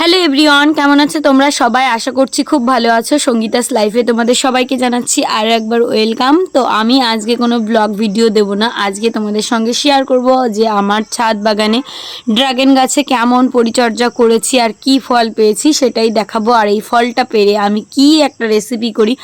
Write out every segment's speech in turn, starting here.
Hello everyone, কেমন আছো তোমরা? সবাই আশা করছি খুব ভালো আছো। সঙ্গীতাস লাইফে তোমাদের সবাইকে জানাচ্ছি আর একবার ওয়েলকাম। তো আমি আজকে কোনো ব্লগ ভিডিও দেব না। আজকে তোমাদের সঙ্গে শেয়ার করব যে আমার ছাদ বাগানে ড্রাগন গাছে কেমন পরিচর্যা করেছি আর কি ফল পেয়েছি সেটাই দেখাবো। আর এই ফলটা পেরে আমি কি একটা রেসিপি করি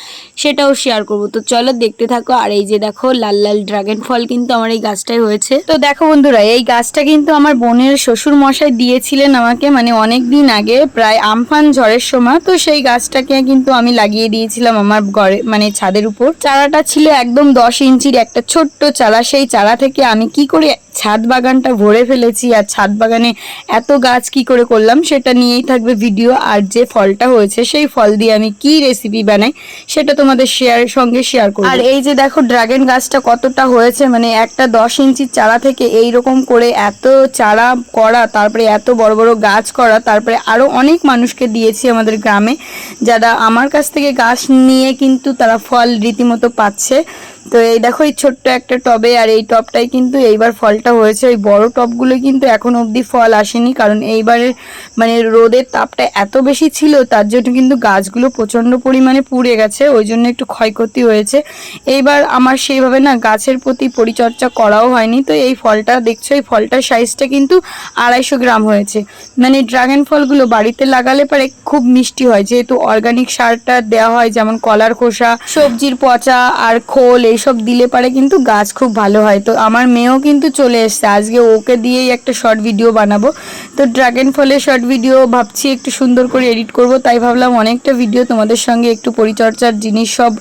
সেটাও শেয়ার করব। তো চলো দেখতে থাকো। আর এই যে দেখো, লাল লাল ড্রাগন ফল কিন্তু আমার এই গাছটাই হয়েছে। তো দেখো বন্ধুরা, এই গাছটা কিন্তু আমার বোনের শ্বশুর মশাই দিয়েছিলেন আমাকে মানে অনেক দিন আগে। প্রায় আমফান ঝড়ের সময়, তো সেই গাছটাকে কিন্তু আমি লাগিয়ে দিয়েছিলাম আমার ঘরে মানে ছাদের উপর। চারাটা ছিল একদম দশ ইঞ্চির একটা ছোট্ট চারা। সেই চারা থেকে আমি কি করে ছাদ বাগানটা ভরে ফেলেছি আর ছাদ বাগানে এত গাছ কি করে করলাম, সেটা নিয়েই থাকবে ভিডিও। আর যে ফলটা হয়েছে, সেই ফল দিয়ে আমি কি রেসিপি বানাই, সেটা তোমাদের শেয়ারের সঙ্গে শেয়ার করব। আর এই যে দেখো ড্রাগন গাছটা কতটা হয়েছে মানে একটা দশ ইঞ্চির চারা থেকে এই রকম করে এত চারা করা, তারপরে এত বড় বড় গাছ করা, তারপরে আরও অনেক মানুষকে দিয়েছি আমাদের গ্রামে, যারা আমার কাছ থেকে গাছ নিয়ে কিন্তু তারা ফল রীতিমতো পাচ্ছে। তো এই দেখো, এই ছোট্ট একটা টবে, আর এই টবটাই কিন্তু এইবার ফলটা হয়েছে। ওই বড় টবগুলো কিন্তু এখন অবধি ফল আসেনি, কারণ এইবারের মানে রোদের তাপটা এত বেশি ছিল, তার জন্য কিন্তু গাছগুলো প্রচণ্ড পরিমাণে পুড়ে গেছে, ওই জন্য একটু ক্ষয়ক্ষতি হয়েছে। এইবার আমার সেইভাবে না গাছের প্রতি পরিচর্যা করাও হয়নি, তো এই ফলটা দেখছ, এই ফলটার সাইজটা কিন্তু আড়াইশো গ্রাম হয়েছে। মানে ড্রাগন ফলগুলো বাড়িতে লাগালে পরে খুব মিষ্টি হয়, যেহেতু অর্গানিক সারটা দেওয়া হয়, যেমন কলার খোসা, সবজির পচা আর খোল এইসব দিলে পারে কিন্তু গাছ খুব ভালো হয়। তো আমার মেয়েও কিন্তু চলে এসছে। আজকে ওকে দিয়েই একটা শর্ট ভিডিও বানাবো। তো ড্রাগন ফলের শর্ট ভিডিও ভাবছি একটু সুন্দর করে এডিট করব। তাই ভাবলাম অনেকটা ভিডিও তোমাদের সঙ্গে একটু পরিচর্যার জিনিস সব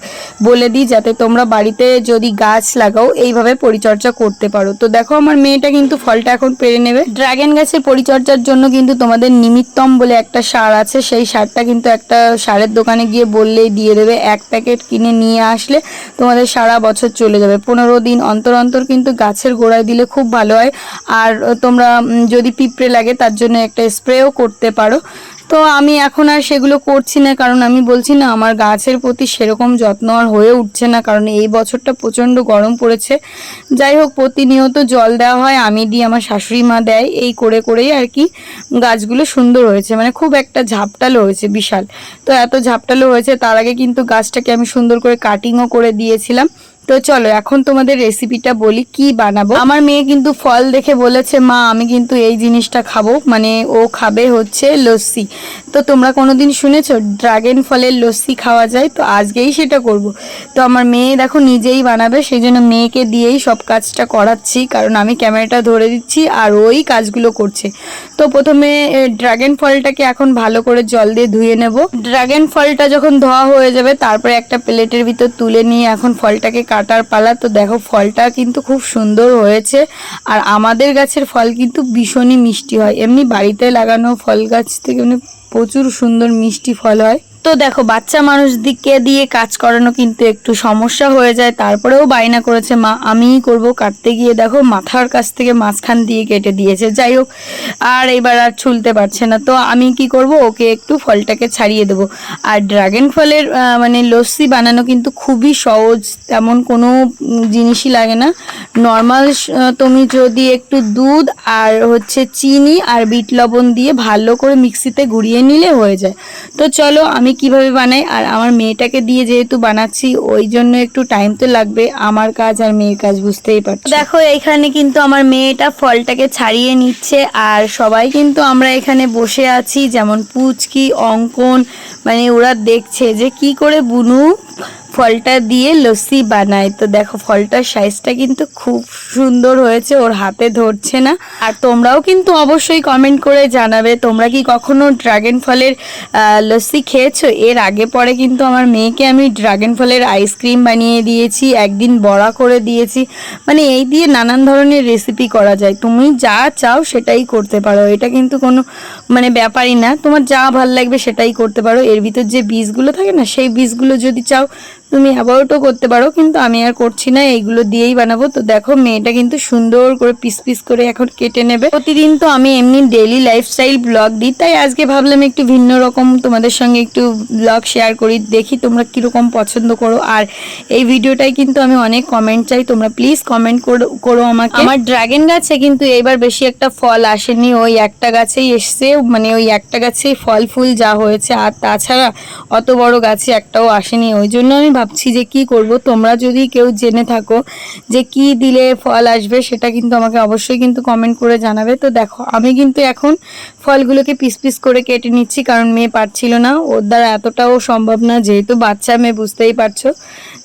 বলে দিই, যাতে তোমরা বাড়িতে যদি গাছ লাগাও, এইভাবে পরিচর্যা করতে পারো। তো দেখো আমার মেয়েটা কিন্তু ফলটা এখন পেরে নেবে। ড্রাগন গাছের পরিচর্যার জন্য কিন্তু তোমাদের নিমিত্তম বলে একটা সার আছে। সেই সারটা কিন্তু একটা সারের দোকানে গিয়ে বললেই দিয়ে দেবে। এক প্যাকেট কিনে নিয়ে আসলে তোমাদের সারা বছর চলে যাবে। পনেরো দিন অন্তর অন্তর কিন্তু গাছের গোড়ায় দিলে খুব ভালো হয়। আর তোমরা যদি পিঁপড়ে লাগে তার জন্য একটা স্প্রেও করতে পারো। তো আমি এখন আর সেগুলো করছি না, কারণ আমি বলছি না, আমার গাছের প্রতি সেরকম যত্ন আর হয়ে উঠছে না, কারণ এই বছরটা প্রচণ্ড গরম পড়েছে। যাই হোক, প্রতিনিয়ত জল দেওয়া হয়, আমি দিই আমার শাশুড়ি মা দেয়, এই করে করেই আর কি গাছগুলো সুন্দর হয়েছে। মানে খুব একটা ঝাপটালো হয়েছে, বিশাল। তো এত ঝাপটালো হয়েছে, তার আগে কিন্তু গাছটাকে আমি সুন্দর করে কাটিংও করে দিয়েছিলাম। তো চলো, এখন তোমাদের রেসিপিটা বলি, কি বানাবো? আমার মেয়ে কিন্তু ফল দেখে বলেছে, মা, আমি কিন্তু এই জিনিসটা খাব। মানে ও খাবে হচ্ছে লস্যি। তো তোমরা কোনোদিন শুনেছো, ড্রাগন ফলের লস্যি খাওয়া যায়? তো আজকেই সেটা করব। তো আমার মেয়ে দেখো নিজেই বানাবে সেই জন্য মেয়েকে দিয়েই সব কাজটা করাচ্ছি, কারণ আমি ক্যামেরাটা ধরে দিচ্ছি আর ওই কাজগুলো করছে। তো প্রথমে ড্রাগন ফলটাকে এখন ভালো করে জল দিয়ে ধুয়ে নেব। ড্রাগন ফলটা যখন ধোয়া হয়ে যাবে, তারপরে একটা প্লেটের ভিতর তুলে নিয়ে এখন ফলটাকে কাটার পালা। তো দেখো, ফলটা কিন্তু খুব সুন্দর হয়েছে। আর আমাদের গাছের ফল কিন্তু ভীষণই মিষ্টি হয়। এমনি বাড়িতে লাগানো ফল গাছ থেকে মানে প্রচুর সুন্দর মিষ্টি ফল হয়। তো দেখো, বাচ্চা মানুষদিকে দিয়ে কাজ করানো কিন্তু একটু সমস্যা হয়ে যায়। তারপরেও বায়না করেছে মা, আমিই করব। কাটতে গিয়ে দেখো, মাথার কাছ থেকে মাঝখান দিয়ে কেটে দিয়েছে। যাই হোক, আর এবার আর ছুলতে পারছে না। তো আমি কি করব, ওকে একটু ফলটাকে ছাড়িয়ে দেবো। আর ড্রাগন ফলের মানে লস্যি বানানো কিন্তু খুবই সহজ, তেমন কোনো জিনিসই লাগে না। নর্মাল তুমি যদি একটু দুধ আর হচ্ছে চিনি আর বিট লবণ দিয়ে ভালো করে মিক্সিতে গুঁড়িয়ে নিলে হয়ে যায়। তো চলো, আমি কীভাবে বানাই? আর আমার মেয়েটাকে দিয়ে যেহেতু বানাচ্ছি, ওই জন্য একটু টাইম তো লাগবে। আমার কাজ আর মেয়ের কাজ বুঝতেই পারছি। দেখো, এখানে কিন্তু আমার মেয়েটা ফলটাকে ছাড়িয়ে নিচ্ছে, আর সবাই কিন্তু আমরা এখানে বসে আছি, যেমন পুচকি, অঙ্কন মানে ওরা দেখছে যে কি করে বুনু ফলটা দিয়ে লস্যি বানায়। তো দেখো, ফলটার সাইজটা কিন্তু খুব সুন্দর হয়েছে, ওর হাতে ধরছে না। আর তোমরাও কিন্তু অবশ্যই কমেন্ট করে জানাবে, তোমরা কি কখনো ড্রাগন ফলের লস্যি খেয়েছো? এর আগে পরে কিন্তু আমার মেয়েকে আমি ড্রাগন ফলের আইসক্রিম বানিয়ে দিয়েছি, একদিন বড়া করে দিয়েছি। মানে এই দিয়ে নানান ধরনের রেসিপি করা যায়। তুমি যা চাও সেটাই করতে পারো। এটা কিন্তু কোনো মানে ব্যাপারই না। তোমার যা ভালো লাগবে সেটাই করতে পারো। এর ভিতর যে বীজগুলো থাকে না, সেই বীজগুলো যদি চাও তুমি অ্যাভয়েডও করতে পারো, কিন্তু আমি আর করছি না, এইগুলো দিয়েই বানাবো। তো দেখো, মেয়েটা কিন্তু সুন্দর করে পিস পিস করে এখন কেটে নেবে। প্রতিদিন তো আমি এমনি ডেইলি লাইফস্টাইল ব্লগ দিই, তাই আজকে ভাবলাম একটু ভিন্ন রকম তোমাদের সঙ্গে একটু ব্লগ শেয়ার করি, দেখি তোমরা কীরকম পছন্দ করো। আর এই ভিডিওটাই কিন্তু আমি অনেক কমেন্ট চাই, তোমরা প্লিজ কমেন্ট করো আমাকে। আমার ড্রাগন গাছে কিন্তু এইবার বেশি একটা ফল আসেনি, ওই একটা গাছেই এসছে মানে ওই একটা গাছেই ফল ফুল যা হয়েছে, আর তাছাড়া অত বড় গাছে একটাও আসেনি, ওই জন্য আমি ভাবছি যে কি করব। তোমরা যদি কেউ জেনে থাকো যে কি দিলে ফল আসবে, সেটা কিন্তু আমাকে অবশ্যই কিন্তু কমেন্ট করে জানাবে। তো দেখো, আমি কিন্তু এখন ফলগুলোকে পিস পিস করে কেটে নিচ্ছি, কারণ মেয়ে পারছিল না। ওর দ্বারা এতটাও সম্ভব না, যেহেতু বাচ্চা মেয়ে, বুঝতেই পারছ।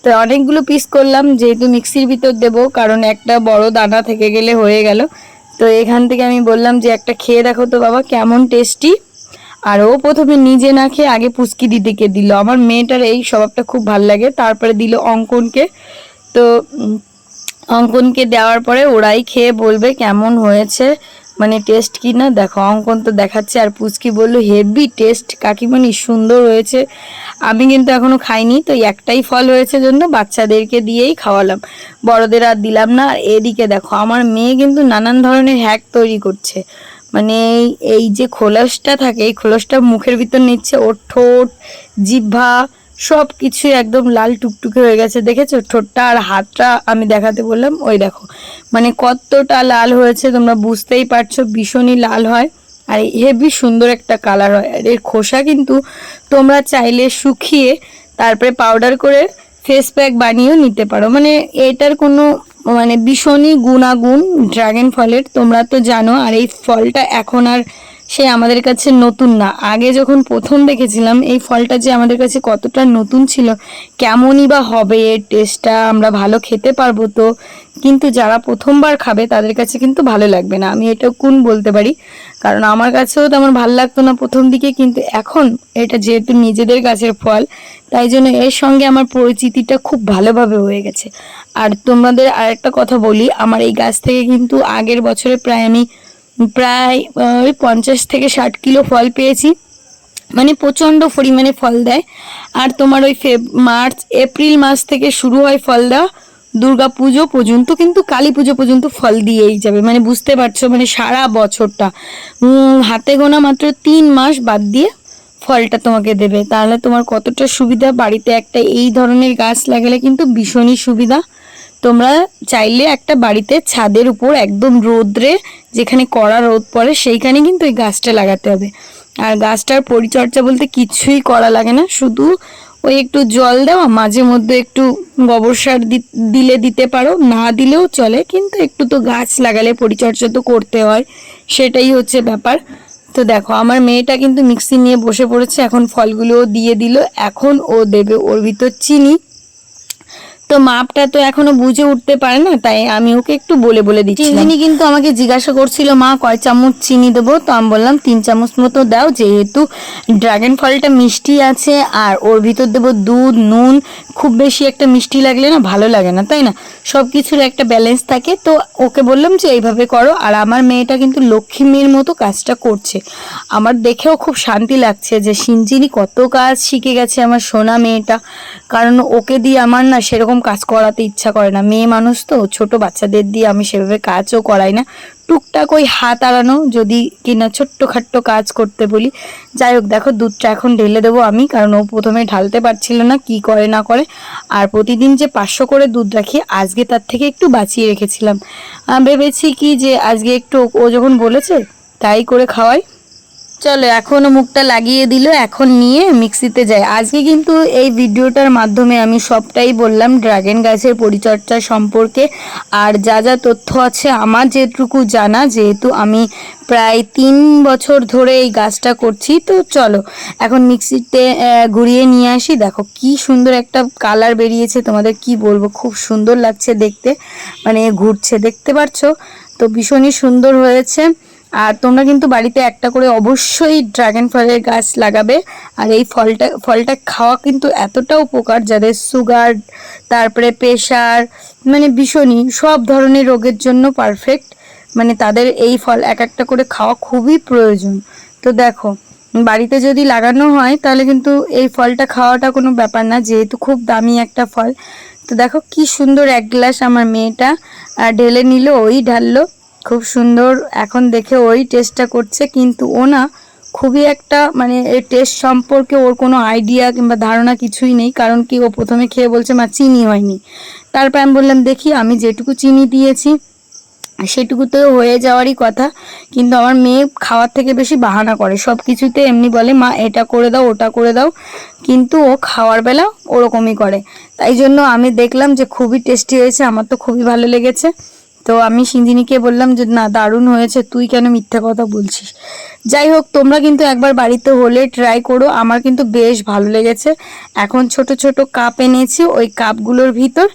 তো অনেকগুলো পিস করলাম, যেহেতু মিক্সির ভিতর দেব, কারণ একটা বড় দানা থেকে গেলে হয়ে গেল। তো এখান থেকে আমি বললাম যে একটা খেয়ে দেখো তো বাবা, কেমন টেস্টি আর ও প্রথমে নিজে না খেয়ে আগে পুচকি দিদিকে দিল। আমার মেয়েটার এই স্বভাবটা খুব ভালো লাগে। তারপরে দিল অঙ্কনকে। তো অঙ্কনকে দেওয়ার পরে ওরাই খেয়ে বলবে কেমন হয়েছে মানে টেস্ট কি না। দেখো, অঙ্কন তো দেখাচ্ছে আর পুচকি বলল, হেভি টেস্ট, কাকিমণি সুন্দর হয়েছে। আমি কিন্তু এখনও খাইনি, তো একটাই ফল হয়েছে জন্য বাচ্চাদেরকে দিয়েই খাওয়ালাম। বড়দের আর দিলাম না। আর এদিকে দেখো, আমার মেয়ে কিন্তু নানান ধরনের হ্যাক তৈরি করছে। মানে এই যে খোলসটা থাকে, এই খোলসটা মুখের ভিতর নিচ্ছে, ওর ঠোঁট জিভা সব কিছু একদম লাল টুকটুকে হয়ে গেছে। দেখেছ? ঠোঁটটা আর হাতটা আমি দেখাতে বললাম, ওই দেখো। মানে কতটা লাল হয়েছে, তোমরা বুঝতেই পারছ, ভীষণই লাল হয়। আর হেভি সুন্দর একটা কালার হয়। আর এর খোসা কিন্তু তোমরা চাইলে শুকিয়ে তারপরে পাউডার করে ফেস প্যাক বানিয়েও নিতে পারো। মানে এটার কোনো মানে ভীষণই গুণাগুণ ড্রাগন ফলের তোমরা তো জানো আর এই ফলটা এখন আর সে আমাদের কাছে নতুন না। আগে যখন প্রথম দেখেছিলাম, এই ফলটা যে আমাদের কাছে কতটা নতুন ছিল, কেমনই বা হবে, এর টেস্টটা আমরা ভালো খেতে পারব তো, কিন্তু যারা প্রথমবার খাবে, তাদের কাছে কিন্তু ভালো লাগবে না। আমি এটা কোন বলতে পারি? কারণ আমার কাছেও তেমন ভালো লাগতো না প্রথম দিকে, কিন্তু এখন এটা যেহেতু নিজেদের গাছের ফল, তাই জন্য এর সঙ্গে আমার পরিচিতিটা খুব ভালোভাবে হয়ে গেছে। আর তোমাদের আরেকটা কথা বলি, আমার এই গাছ থেকে কিন্তু আগের বছরে প্রায় আমি প্রায় ওই পঞ্চাশ থেকে ষাট কিলো ফল পেয়েছি। মানে প্রচণ্ড পরিমাণে ফল দেয়। আর তোমার ওই ফেব, মার্চ, এপ্রিল মাস থেকে শুরু হয় ফল দেওয়া। দুর্গা পুজো পর্যন্ত, কিন্তু কালী পুজো পর্যন্ত ফল দিয়েই যাবে। মানে বুঝতে পারছ মানে সারা বছরটা। হাতে গোনা মাত্র তিন মাস বাদ দিয়ে ফলটা তোমাকে দেবে। তাহলে তোমার কতটা সুবিধা? বাড়িতে একটা এই ধরনের গাছ লাগালে কিন্তু ভীষণই সুবিধা। তোমরা চাইলে একটা বাড়িতে ছাদের উপর একদম রোদ্রে যেখানে কড়া রোদ পড়ে সেইখানে কিন্তু ওই গাছটা লাগাতে হবে। আর গাছটার পরিচর্যা বলতে কিছুই করা লাগে না, শুধু ওই একটু জল দেওয়া, মাঝে মধ্যে একটু গোবর সার দিলে দিতে পারো, না দিলেও চলে, কিন্তু একটু তো গাছ লাগালে পরিচর্যা তো করতে হয়, সেটাই হচ্ছে ব্যাপার। তো দেখো, আমার মেয়েটা কিন্তু মিক্সি নিয়ে বসে পড়েছে, এখন ফলগুলোও দিয়ে দিল, এখন ও দেবে ওর ভিতর চিনি। তো মাপটা তো এখনও বুঝে উঠতে পারে না, তাই আমি ওকে একটু বলে বলে দিচ্ছি চিনি কিন্তু আমাকে জিজ্ঞাসা করছিল, মা, কয় চামচ চিনি দেবো? তো আমি বললাম, তিন চামচ মতো দাও, যেহেতু ড্রাগন ফলটা মিষ্টি আছে, আর ওর ভিতর দেবো দুধ, নুন, খুব বেশি একটা মিষ্টি লাগলে না ভালো লাগে না, তাই না? সব কিছুর একটা ব্যালেন্স থাকে, তো ওকে বললাম যে, এইভাবে করো। আর আমার মেয়েটা কিন্তু লক্ষ্মী মেয়ের মতো কাজটা করছে। আমার দেখেও খুব শান্তি লাগছে যে সিনচিনি কত কাজ শিখে গেছে আমার সোনা মেয়েটা। কারণ ওকে দিয়ে আমার না সেরকম কাজ করাতে ইচ্ছা করে না। মেয়ে মানুষ তো, ছোট বাচ্চাদের দিয়ে আমি সেভাবে কাজও করাই না। টুকটাক ওই হাত আড়ানো যদি কিনা ছোট্ট খাট্ট কাজ করতে বলি। যাই হোক, দেখো দুধটা এখন ঢেলে দেবো আমি, কারণ ও প্রথমে ঢালতে পারছিল না, কি করে না করে। আর প্রতিদিন যে পাঁচশো করে দুধ রাখি, আজকে তার থেকে একটু বাঁচিয়ে রেখেছিলাম। ভেবেছি কি যে আজকে একটু, ও যখন বলেছে, তাই করে খাওয়াই। চলো এখনও মুখটা লাগিয়ে দিল, এখন নিয়ে মিক্সিতে যায় আজকে কিন্তু এই ভিডিওটার মাধ্যমে আমি সবটাই বললাম ড্রাগন গাছের পরিচর্যা সম্পর্কে। আর যা যা তথ্য আছে আমার যেটুকু জানা, যেহেতু আমি প্রায় তিন বছর ধরে এই গাছটা করছি, তো চলো, এখন মিক্সিতে ঘুরিয়ে নিয়ে আসি। দেখো, কি সুন্দর একটা কালার বেরিয়েছে, তোমাদের কি বলব, খুব সুন্দর লাগছে দেখতে মানে ঘুরছে, দেখতে পাচ্ছ তো ভীষণই সুন্দর হয়েছে। আর তোমরা কিন্তু বাড়িতে একটা করে অবশ্যই ড্রাগন ফলের গাছ লাগাবে। আর এই ফলটা ফলটা খাওয়া কিন্তু এতটা উপকার যাদের সুগার, তারপরে প্রেশার মানে ভীষণই, সব ধরনের রোগের জন্য পারফেক্ট মানে তাদের এই ফল এক একটা করে খাওয়া খুবই প্রয়োজন। তো দেখো, বাড়িতে যদি লাগানো হয়, তাহলে কিন্তু এই ফলটা খাওয়াটা কোনো ব্যাপার না, যেহেতু খুব দামি একটা ফল। তো দেখো কি সুন্দর এক গ্লাস আমার মেয়েটা ঢেলে নিল, ওই ঢাললো। খুব সুন্দর। এখন দেখে ওই টেস্টটা করছে, কিন্তু ও না খুবই একটা মানে এই টেস্ট সম্পর্কে ওর কোনো আইডিয়া কিংবা ধারণা কিছুই নেই, কারণ কি ও প্রথমে খেয়ে বলছে, মা, চিনি হয়নি। তারপর আমি বললাম, দেখি, আমি যেটুকু চিনি দিয়েছি সেটুকু তো হয়ে যাওয়ারই কথা, কিন্তু আমার মেয়ে খাওয়ার থেকে বেশি বাহানা করে। সব কিছুতে এমনি বলে, মা, এটা করে দাও, ওটা করে দাও। কিন্তু ও খাওয়ার বেলা ওরকমই করে। তাই জন্য আমি দেখলাম যে খুবই টেস্টি হয়েছে, আমার তো খুবই ভালো লেগেছে। তো আমি সিঞ্জিনিকে বললাম যে, না, দারুণ হয়েছে, তুই কেন মিথ্যা কথা বলছিস? যাই হোক, তোমরা কিন্তু একবার বাড়িতে হলে ট্রাই করো, আমার কিন্তু বেশ ভালো লেগেছে। এখন ছোট ছোট কাপ এনেছি, ওই কাপগুলোর ভিতর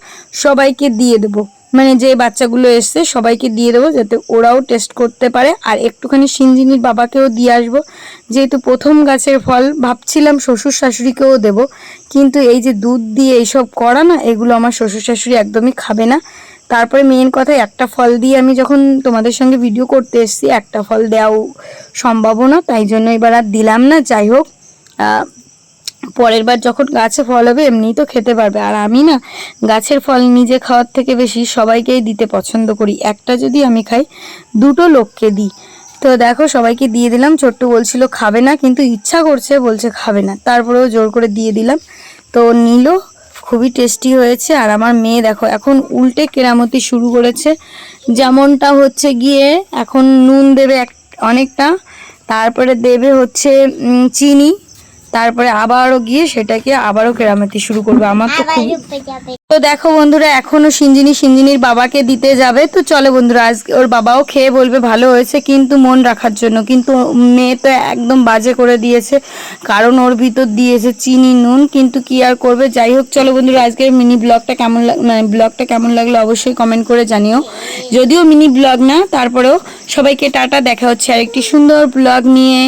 সবাইকে দিয়ে দেবো। মানে যে বাচ্চাগুলো এসছে, সবাইকে দিয়ে দেবো যাতে ওরাও টেস্ট করতে পারে। আর একটুখানি সিঞ্জিনির বাবাকেও দিয়ে আসব। যেহেতু প্রথম গাছের ফল ভাবছিলাম শ্বশুর শাশুড়িকেও দেবো, কিন্তু এই যে দুধ দিয়ে এইসব করা না, এগুলো আমার শ্বশুর শাশুড়ি একদমই খাবে না। তারপরে মেন কথা, একটা ফল দিয়ে আমি যখন তোমাদের সঙ্গে ভিডিও করতে এসেছি, একটা ফল দেওয়াও সম্ভব না, তাই জন্য এবার আর দিলাম না, যাই হোক। পরের বার যখন গাছে ফল হবে, এমনিই তো খেতে পারবে। আর আমি না, গাছের ফল নিজে খাওয়ার থেকে বেশি সবাইকেই দিতে পছন্দ করি। একটা যদি আমি খাই, দুটো লোককে দিই। তো দেখো, সবাইকে দিয়ে দিলাম। ছোট্ট বলছিল, খাবে না। কিন্তু ইচ্ছা করছে, বলছে, খাবে না। তারপরেও জোর করে দিয়ে দিলাম। তো নিল খুবই টেস্টি হয়েছে। আর আমার মেয়ে দেখো, এখন উল্টে কেরামতি শুরু করেছে। যেমনটা হচ্ছে গিয়ে, এখন নুন দেবে এক অনেকটা। তারপরে দেবে হচ্ছে চিনি। তারপরে আবারও গিয়ে সেটাকে আবারও কেরামতি শুরু করবে। আমার তো খুব তো দেখো বন্ধুরা এখনও সিঞ্জিনি সিঞ্জিনির বাবাকে দিতে যাবে। তো চলে বন্ধুরা আজকে ওর বাবাও খেয়ে বলবে ভালো হয়েছে কিন্তু মন রাখার জন্য। কিন্তু মেয়ে তো একদম বাজে করে দিয়েছে কারণ ওর ভিতর দিয়েছে চিনি নুন কিন্তু কি আর করবে? যাই হোক চলো বন্ধুরা আজকের মিনি ব্লগটা কেমন লাগ- মানে ব্লগটা কেমন লাগল অবশ্যই কমেন্ট করে জানিও। যদিও মিনি ব্লগ না তারপরেও সবাইকে টাটা দেখা হচ্ছে আরেকটি সুন্দর ব্লগ নিয়ে।